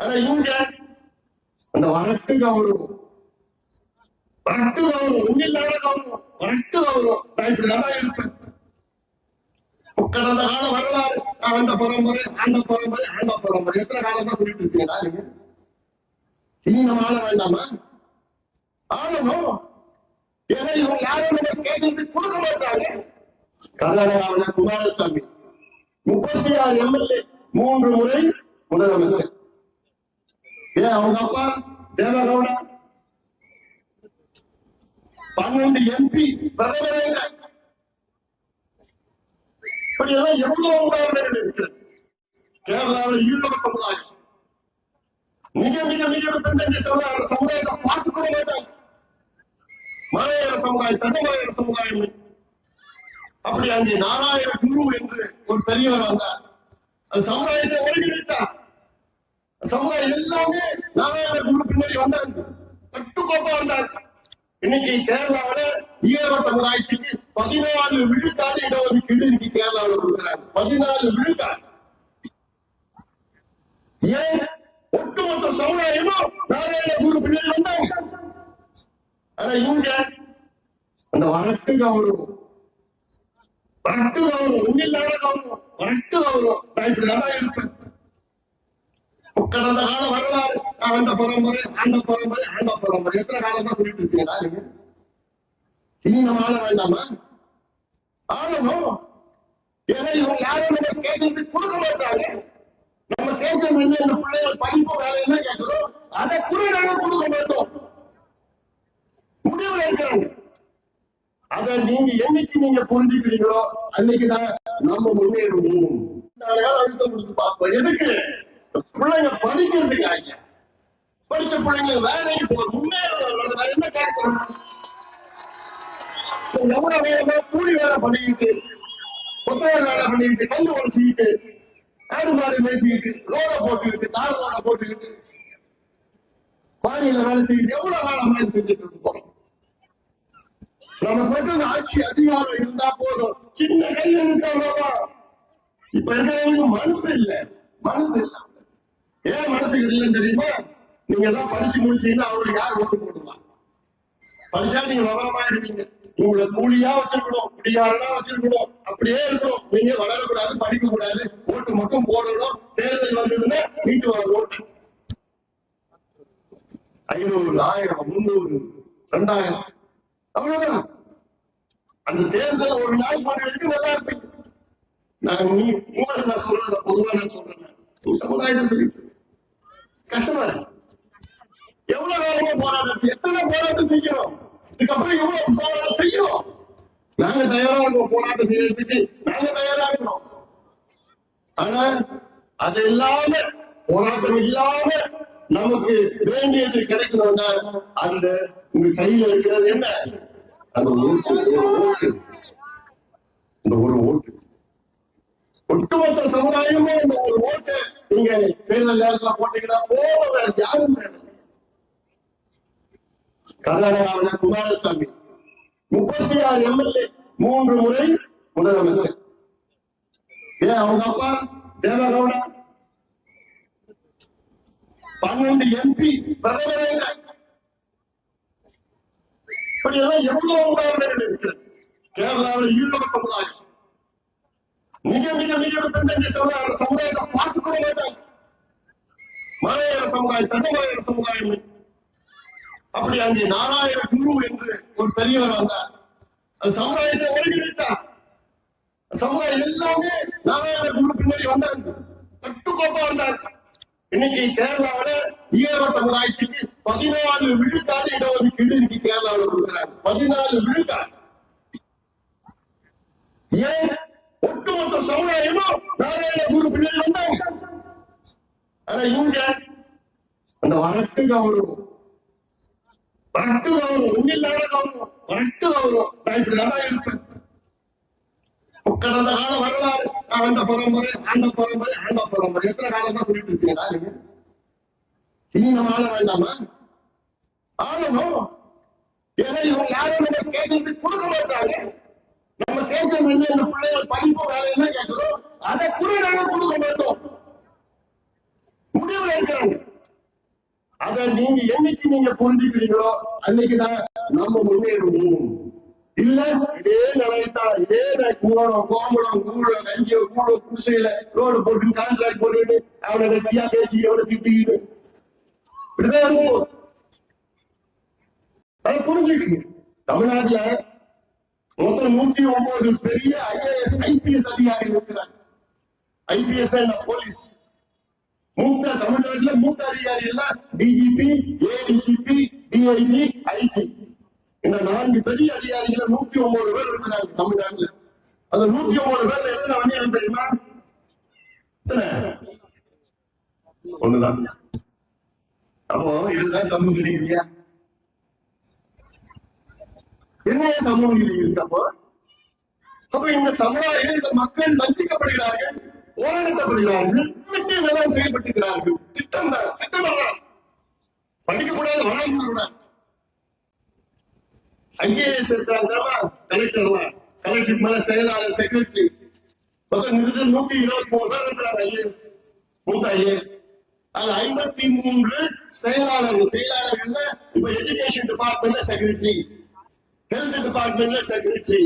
ஆனா இவங்க அந்த வரட்டு கௌரவம். வரட்டு கௌரவம். ஒன்னில்லாத கௌரவம். வரட்டு கௌரவம். நான் இப்படிதான் இருப்பேன். கடந்த கால வரலாறு அந்த பரம்பரை அந்த பரம்பரை அந்த பரம்பரை. எத்தனை காலம் தான் சொல்லிட்டு இருக்கீங்களா நீங்க? இனி நம்ம ஆள வேண்டாமா? ஆளணும். ஏன்னா இவங்க யாரும் நம்ம கேட்கறதுக்கு கொடுக்க மாட்டாங்க. கர்நாடகாவில் குமாரசாமி முப்பத்தி ஆறு எம்எல்ஏ மூன்று முறை முதலமைச்சர். ஏன் அவங்க அப்பா? தேவகவுடா? பன்னெண்டு எம்பி பிரதமரே. இப்படி எல்லாம் எவ்வளவு உதாரணங்கள் இருக்கு? கேரளாவில் ஈழவ சமுதாயம். மிக மிக மிக பின்தங்கிய சமுதாயம். அந்த சமுதாயத்தை பார்த்து கூட மாட்டாங்க. மலையாள சமுதாயம் தண்டமலையாள சமுதாயம் அப்படி அங்கே நாராயண குரு என்று ஒரு பெரியவர் வந்தார். அந்த சமுதாயத்தை ஒருங்கிணைத்தார் சமுதாயம் எல்லாமே நாராயண குரு பின்னாடி வந்தாங்க. கட்டுக்கோப்பா வந்தாங்க. இன்னைக்கு கேரளாவில ஈழவ சமுதாயத்துக்கு பதினாலு விழுக்காடு இடஒதுக்கீடு இன்னைக்கு கேரளாவில் கொடுக்குறாங்க. பதினாலு விழுக்காடு. ஏன் ஒட்டுமொத்த சமுதாயமும் நாராயண குரு பின்னாடி வந்தாங்க? ஆனா இங்க அந்த வரட்டு கௌரவம் வரட்டு கௌரவம் ஒன்னில்லாத கௌரவம் வரட்டு கௌரவம். நான் இப்படிதான் இருப்பேன். கடந்த கால வரலாறு அந்த பரம்பரை அந்த பரம்பரை அந்த பரம்பரை. எத்தனை காலம் தான் சொல்லிட்டு இருக்கீங்களா நீங்க இனி நம்ம ஆள வேண்டாமா? ஆளணும். ஏன்னா இவங்க யாரும் நம்ம கேட்கறதுக்கு கொடுக்க மாட்டாங்க. நம்ம கேட்கறது என்ன இந்த பிள்ளைகள் படிப்பு வேலையெல்லாம் கேட்கிறோம். அதை கூட நாங்க கொடுக்க மாட்டோம். முடிவு எடுக்கிறாங்க அத நீங்க என்னைக்கு நீங்க புரிஞ்சுக்கிறீங்களோ அன்னைக்குதான் நம்ம முன்னேறுவோம். அழுத்தம் கொடுத்து பார்ப்போம். எதுக்கு? பிள்ளைங்க படிக்கிறதுக்கு ஐயா படிச்ச பிள்ளைங்க வேலைக்கு போக முன்னேறுவாங்க வேற என்ன கேட்கணும் எவ்வளவு வேலைமா கூலி வேலை பண்ணிக்கிட்டு புத்தக வேலை பண்ணிக்கிட்டு கல் உடச்சிக்கிட்டு ஆடு மாடு மேய்ச்சிக்கிட்டு ரோட போட்டுக்கிட்டு தார் ரோட போட்டுக்கிட்டு பாடியில வேலை செய்யிட்டு எவ்வளவு வேலை வேலை செஞ்சுட்டு இருக்கோம்? நமக்கு மட்டும் ஆட்சி அதிகாரம் இருந்தா போதும். சின்ன கையில் இருக்கிறவா இப்ப இருக்கிறவங்க மனசு இல்ல. மனசு இல்ல. ஏன் மனசு இல்லைன்னு தெரியுமா? நீங்க எல்லாம் படிச்சு முடிச்சீங்கன்னா அவங்களுக்கு யார் ஓட்டு போடுவாங்க படிச்சா நீங்க விவரமா எடுப்பீங்க. உங்களை கூலியா வச்சிருக்கணும் குடியாரனா வச்சிருக்கணும். அப்படியே இருக்கணும். நீங்க வளரக்கூடாது படிக்க கூடாது ஓட்டு மட்டும் போடணும். தேர்தல் வந்ததுன்னா நீட்டு வர ஓட்டு. ஐநூறு ஆயிரம் முன்னூறு ரெண்டாயிரம். அவ்வளவுதான். அந்த தேர்தல் ஒரு நாள் போட்டு வரைக்கும் நல்லா இருப்பீங்க. நான் நீ உங்களை நான் சொல்றேன் பொதுவா நான் சொல்றேன். சமுதாயத்தை சொல்லிட்டு. கஷ்டமா இருக்கு. எவ்வளவு வேலைமா போராட்டம் எத்தனை போராட்டம் செய்யணும்? இதுக்கப்புறம் எவ்வளவு போராட்டம் செய்யணும்? நாங்க தயாரா இருக்கோம் போராட்டம் செய்யறதுக்கு. நாங்க தயாரா இருக்கணும் ஆனா அது இல்லாம போராட்டம் இல்லாம நமக்கு வேண்டியது கிடைக்கணும்னா அந்த உங்க கையில இருக்கிறது என்ன? அந்த ஒரு ஓட்டு. இந்த ஒரு ஓட்டு. ஒட்டுமொத்த சமுதாயமும் இந்த ஒரு ஓட்டு நீங்க தேர்தல் நேரத்துல போட்டீங்கன்னா போக யாரும் கர்நாடகாவில கர்நாடகாவில் குமாரசாமி. முப்பத்தி ஆறு எம்எல்ஏ மூன்று முறை முதலமைச்சர். ஏன் அவங்க அப்பா? தேவகவுடா. பன்னெண்டு எம்பி பிரதமரே இப்படி எல்லாம் எவ்வளவு உதாரணங்கள் இருக்கு கேரளாவில் ஈழவ சமுதாயம். மிக மிக மிக பின்தங்கிய சமுதாயம் அந்த சமுதாயத்தை பார்த்துக் கொள்ள மாட்டாங்க மலையாள சமுதாயம் தண்டமலையாள சமுதாயம் அப்படி அங்கே நாராயண குரு என்று ஒரு பெரியவர் வந்தார். அந்த சமுதாயத்தை ஒருங்கிணைத்தார் அந்த சமுதாயம் எல்லாமே நாராயண குரு பின்னாடி வந்தாங்க கட்டுக்கோப்பா வந்தாங்க இன்னைக்கு கேரளாவில ஈழவ சமுதாயத்துக்கு பதினாலு விழுக்காடு இடஒதுக்கீடு இன்னைக்கு கேரளாவில் கொடுக்குறாங்க. பதினாலு விழுக்காடு. ஏன் ஒட்டுமொத்த சமுதாயமும் நாராயண குரு பின்னாடி வந்தாங்க ஆனா இங்க அந்த வரட்டு கௌரவம். வரட்டு கௌரவம். ஒன்னில்லாத கௌரவம். வரட்டு கௌரவம். நான் இப்படிதான் இருப்பேன். கடந்த கால வரலாறு அந்த பரம்பரை அந்த பரம்பரை அந்த பரம்பரை. எத்தனை காலம் தான் சொல்லிட்டு இருக்கீங்களா நீங்க இனி நம்ம ஆள வேண்டாமா? ஆளணும். ஏன்னா இவங்க யாரும் கேட்கறதுக்கு கொடுக்க மாட்டாங்க. நம்ம கேட்கறது என்ன இந்த பிள்ளைகள் படிப்பு வேலையெல்லாம் கேட்கிறோம் அதை கூட நாங்க கொடுக்க மாட்டோம். முடிவு எடுக்கிறாங்க. அத நீங்க என்னைக்கு நீங்க புரிஞ்சுக்கிறீங்களோ அன்னைக்குதான் நம்ம முன்னேறுவோம். இல்ல இதே நிலைத்தான் இதே கூடம் கோமலம் கூடம் கஞ்சியோ கூடம் குடிசையில ரோடு போட்டு கான்ட்ராக்ட் போட்டுட்டு அவனை வெட்டியா பேசி அவனை திட்டிக்கிட்டு. இப்படிதான் இருக்கும். அதை புரிஞ்சுக்கங்க. தமிழ்நாட்டுல மொத்தம் நூத்தி ஒன்பது பெரிய ஐஏஎஸ் ஐபிஎஸ் அதிகாரிகள் இருக்கிறாங்க ஐபிஎஸ் போலீஸ். மூத்த தமிழ்நாட்டுல மூத்த அதிகாரி எல்லாம் டிஜிபி ஏடிஜிபி டிஐஜி ஐஜி இந்த நான்கு பெரிய அதிகாரிகளை நூத்தி ஒன்பது பேர் இருக்கிறாங்க தமிழ்நாட்டுல. அந்த நூத்தி ஒன்பது பேர்ல எத்தனை வண்டிகள் தெரியுமா? ஒண்ணுதான். அப்போ இதுதான் சமூக நீதி இல்லையா என்ன சமூக நீதி இருக்கு அப்ப இந்த சமுதாயம் இந்த மக்கள் வஞ்சிக்கப்படுகிறார்கள் ஓரங்கட்டப்படுகிறார்கள் விட்டு செயல்பட்டுகிறார்கள் திட்டம் தான் திட்டம் தான் படிக்கக்கூடாது வளர்ந்துக்கூடாது ஐஏஎஸ் இருக்காங்க கலெக்டர்லாம் கலெக்டர் மேல செயலாளர் செக்ரட்டரி மொத்தம் நூத்தி இருபத்தி மூணு பேர் இருக்கிறாங்க ஐஏஎஸ். மூத்த ஐஏஎஸ். அது ஐம்பத்தி மூன்று செயலாளர்கள். செயலாளர்கள்ல இப்ப எஜுகேஷன் டிபார்ட்மெண்ட்ல செக்ரட்டரி ஹெல்த் டிபார்ட்மெண்ட்ல செக்ரட்டரி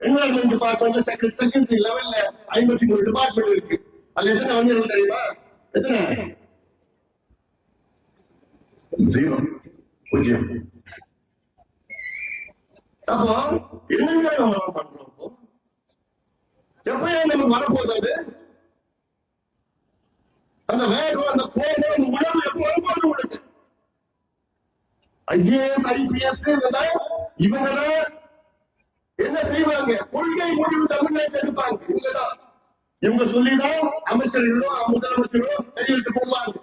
என்வரன்மெண்ட் டிபார்ட்மெண்ட்ல செக்ரட்டரி செக்ரட்டரி லெவல்ல ஐம்பத்தி மூணு டிபார்ட்மெண்ட் இருக்கு. அதுல எத்தனை வங்கிகள் தெரியுமா? எத்தனை? ஜீரோ பூஜ்ஜியம். அப்போ என்னங்க நம்ம எல்லாம் பண்றோம் அப்போ? எப்பயே நமக்கு வரப்போகுது அது? அந்த வேகம் அந்த கோபம் அந்த உணர்வு எப்போ வரப்போகுது உங்களுக்கு? ஐஏஎஸ் ஐபிஎஸ் இவங்கதான் என்ன செய்வாங்க? கொள்கை முடிவு தமிழ்நாட்டில் எடுப்பாங்க. இவங்கதான். இவங்க சொல்லிதான் அமைச்சர்களோ முதலமைச்சரோ கையெழுத்து போடுவாங்க.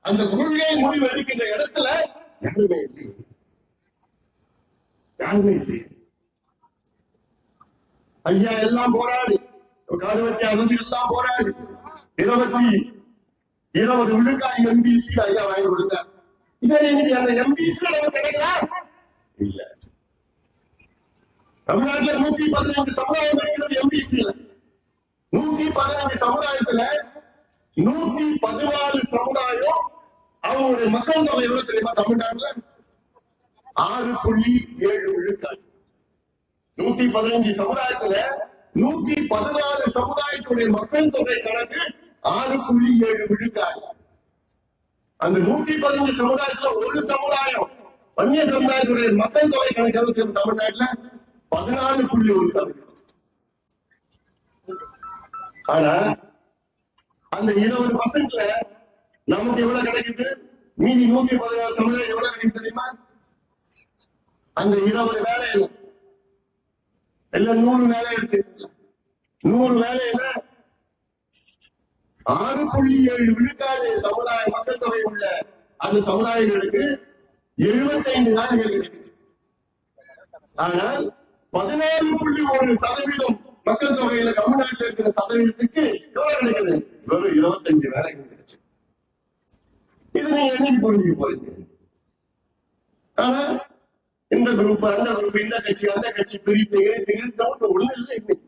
அந்த கொள்கை முடிவு எடுக்கின்ற இடத்துல யாருமே இல்லை. யாருமே இல்லை. ஐயா எல்லாம் போராடி. காடுவெட்டி அகந்து எல்லாம் போராடி. இருபத்தி இருபது விழுக்காடு எம்பிசி ஐயா வாங்கி கொடுத்தார். இதே இன்னைக்கு அந்த எம்பிசி நமக்கு கிடைக்கலாம் இல்ல. தமிழ்நாட்டுல நூத்தி பதினைந்து சமுதாயம் இருக்கிறது எம்பிசியில நூத்தி பதினஞ்சு சமுதாயத்துல நூத்தி பதினாலு சமுதாயம் அவங்களுடைய மக்கள் தொகை எவ்வளவு தெரியுமா தமிழ்நாட்டுல? ஆறு புள்ளி ஏழு விழுக்காடு. நூத்தி பதினஞ்சு சமுதாயத்துல நூத்தி பதினாலு சமுதாயத்துடைய மக்கள் தொகை கணக்கு ஆறு புள்ளி ஏழு விழுக்காடு. அந்த நூத்தி பதினஞ்சு சமுதாயத்துல ஒரு சமுதாயம் வன்னிய சமுதாயத்துடைய மக்கள் தொகை கணக்கு எவ்வளவு தமிழ்நாட்டுல? பதினாலு புள்ளி ஒரு சதவீதம். ஆனா அந்த இருபது பர்சன்ட்ல நமக்கு எவ்வளவு கிடைக்குது? மீதி நூத்தி பதினாறு சமுதாயம் எவ்வளவு கிடைக்குது தெரியுமா? அந்த இருபது வேலையில எல்லாம் நூறு வேலை இருக்கு. நூறு வேலையில ஆறு புள்ளி ஏழு விழுக்காடு சமுதாய மக்கள் தொகை உள்ள அந்த சமுதாயங்களுக்கு எழுபத்தைந்து நாள்கள் கிடைக்குது. ஆனால் பதினாறு புள்ளி ஒரு சதவீதம் மக்கள் தொகையில தமிழ்நாட்டில் இருக்கிற சதவீதத்துக்கு எவ்வளவு கிடைக்குது? வெறும் இருபத்தஞ்சு வேலைகள் கிடைச்சு இது நீங்க என்னைக்கு புரிஞ்சுக்க போறீங்க? ஆனா இந்த குரூப் அந்த குரூப் இந்த கட்சி அந்த கட்சி பிரித்து திகழ்த்தவங்க ஒண்ணு இல்லை இன்னைக்கு.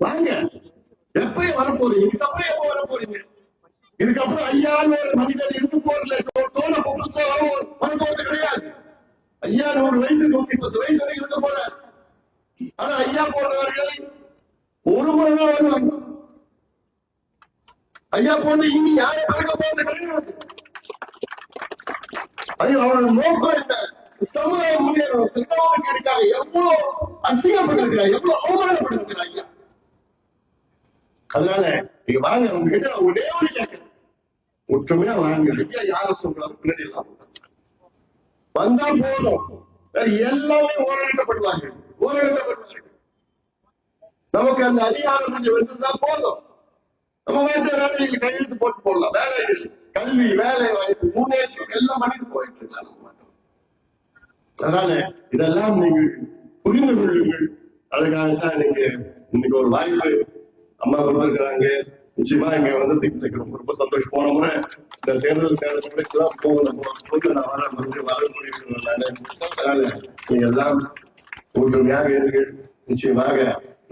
வாங்க. எப்பயும் வரப்போறீங்க. இதுக்கப்புறம் எப்ப வரப்போறீங்க? இதுக்கப்புறம் ஐயாயிரம் ஒரு மனிதர் இருக்கு போறதுல தோண புதுசா கிடையாது. ஐயா நூறு வயசு நூத்தி பத்து வயசு வரைக்கும் இருக்க போற ஆனா ஐயா போன்றவர்கள் ஒரு முறை தான் வருவாங்க. ஐயா போன்ற இனி யாரும் பார்க்க போறது கிடையாது. ஐயோ அவனோட நோக்கம் என்ன சமுதாயம் முன்னேறணும் திட்டவாதம் எடுக்காங்க எவ்வளவு அசிங்கப்பட்டிருக்கிறாங்க எவ்வளவு அவமானப்பட்டிருக்கிறாங்க ஐயா. அதனால நீங்க வாங்க உங்ககிட்ட ஒரே ஒரு கேட்க ஒற்றுமையா வாங்க. ஐயா யார சொல்றாரு? பின்னாடி எல்லாம். வந்தா போதும். எல்லாமே ஓரங்கட்டப்படுவார்கள் ஓரங்கட்டப்படுவார்கள் நமக்கு அந்த அதிகாரம் கொஞ்சம் வந்ததுதான் போதும். நம்ம வேண்டிய வேலையில் கையெழுத்து போட்டு போடலாம். வேலைகள் கல்வி வேலை வாய்ப்பு முன்னேற்றம் எல்லாம் பண்ணிட்டு போயிட்டு இருக்காங்க அதனால இதெல்லாம் நீங்கள் புரிந்து கொள்ளுங்கள். அதுக்காகத்தான் நீங்க இன்னைக்கு ஒரு வாய்ப்பு அம்மா கொடுத்திருக்கிறாங்க நிச்சயமா இங்க வந்து ரொம்ப ரொம்ப சந்தோஷம். போன முறை இந்த தேர்தல் தேர்தல் தான் போகணும் நான் வர வந்து வர சொல்லியிருக்கிறேன் நீங்க எல்லாம் ஒற்றுமையாக இருங்கள். நிச்சயமாக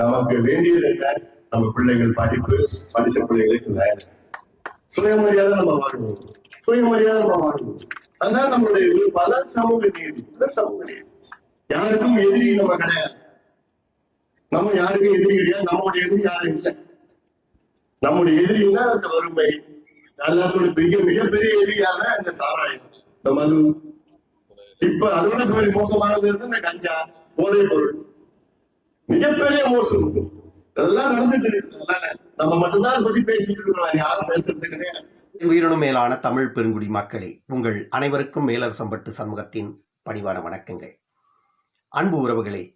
நமக்கு வேண்டியது என்ன நம்ம பிள்ளைகள் படிப்பு படிச்ச பிள்ளைகளுக்கு வேலை. சுயமரியாதை நம்ம வாழ்வோம். சுயமரியாதை நம்ம வாழ்வோம். அதான் நம்மளுடைய விருப்பம் பல சமூக நீதி அதான் சமூக நீதி. யாருக்கும் எதிரி நம்ம கிடையாது. நம்ம யாருக்கும் எதிரி கிடையாது. நம்மளுடைய எதிரி யாரும் இல்லை. நம்முடைய எதிரின்னா அந்த வறுமை எல்லாத்தோட மிக மிகப்பெரிய எதிரியான இந்த சாராயம். இந்த மது. இப்ப அதோட பெரிய மோசமானது வந்து இந்த கஞ்சா போதைப் பொருள். மிகப்பெரிய மோசம். இதெல்லாம் நடந்துட்டு இருக்குது அதனால நம்ம மட்டும்தான் அதை பத்தி பேசிட்டு இருக்கிறோம் யாரும் பேசுறது கிடையாது. உயிரினும் மேலான தமிழ் பெருங்குடி மக்களே உங்கள் அனைவருக்கும் மேலரசம்பட்டு சமூகத்தின் பணிவான வணக்கங்கள். அன்பு உறவுகளே